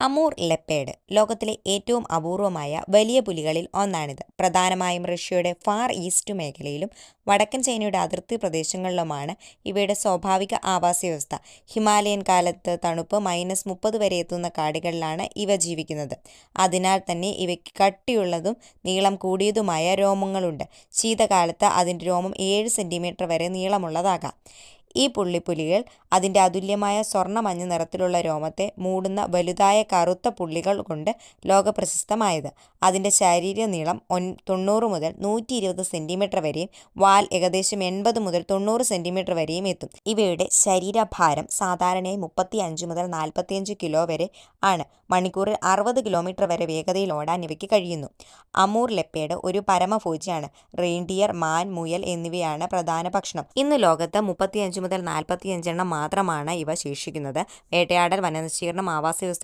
Amur leopard ലോകത്തിലെ ഏറ്റവും അപൂർവമായ വലിയ പുലികളിൽ ഒന്നാണിത്. പ്രധാനമായും റഷ്യയുടെ ഫാർ ഈസ്റ്റ് മേഖലയിലും വടക്കൻ ചൈനയുടെ അതിർത്തി പ്രദേശങ്ങളിലുമാണ് ഇവയുടെ സ്വാഭാവിക ആവാസ വ്യവസ്ഥ ഹിമാലയൻ കാലത്ത് തണുപ്പ് മൈനസ് മുപ്പത് വരെ എത്തുന്ന കാടുകളിലാണ് ഇവ ജീവിക്കുന്നത്. അതിനാൽ തന്നെ ഇവയ്ക്ക് കട്ടിയുള്ളതും നീളം കൂടിയതുമായ രോമങ്ങളുണ്ട്. ശീതകാലത്ത് അതിന്റെ രോമം ഏഴ് സെന്റിമീറ്റർ വരെ നീളമുള്ളതാകാം. ഈ പുള്ളിപ്പുലികൾ അതിന്റെ അതുല്യമായ സ്വർണ-മഞ്ഞ നിറത്തിലുള്ള രോമത്തെ മൂടുന്ന വലുതായ കറുത്ത പുള്ളികൾ കൊണ്ട് ലോകപ്രശസ്തമായത്. അതിന്റെ ശാരീരിക നീളം ഒൻ തൊണ്ണൂറ് മുതൽ നൂറ്റി ഇരുപത് സെന്റിമീറ്റർ വരെയും വാൽ ഏകദേശം എൺപത് മുതൽ തൊണ്ണൂറ് സെന്റിമീറ്റർ വരെയും എത്തും. ഇവയുടെ ശരീരഭാരം സാധാരണയായി മുപ്പത്തി അഞ്ച് മുതൽ നാൽപ്പത്തിയഞ്ച് കിലോ വരെ ആണ്. മണിക്കൂറിൽ അറുപത് കിലോമീറ്റർ വരെ വേഗതയിൽ ഓടാൻ ഇവയ്ക്ക് കഴിയുന്നു. അമൂർ ലെപ്പേഡ് ഒരു പരമഭോജിയാണ്. റെയിൻഡിയർ, മാൻ, മുയൽ എന്നിവയാണ് പ്രധാന ഭക്ഷണം. ഇന്ന് ലോകത്ത് മുപ്പത്തിയഞ്ച് മുതൽ നാൽപ്പത്തിയഞ്ചെണ്ണം മാത്രമാണ് ഇവ ശേഷിക്കുന്നത്. വേട്ടയാടൽ, വനനശീകരണം, ആവാസവ്യവസ്ഥ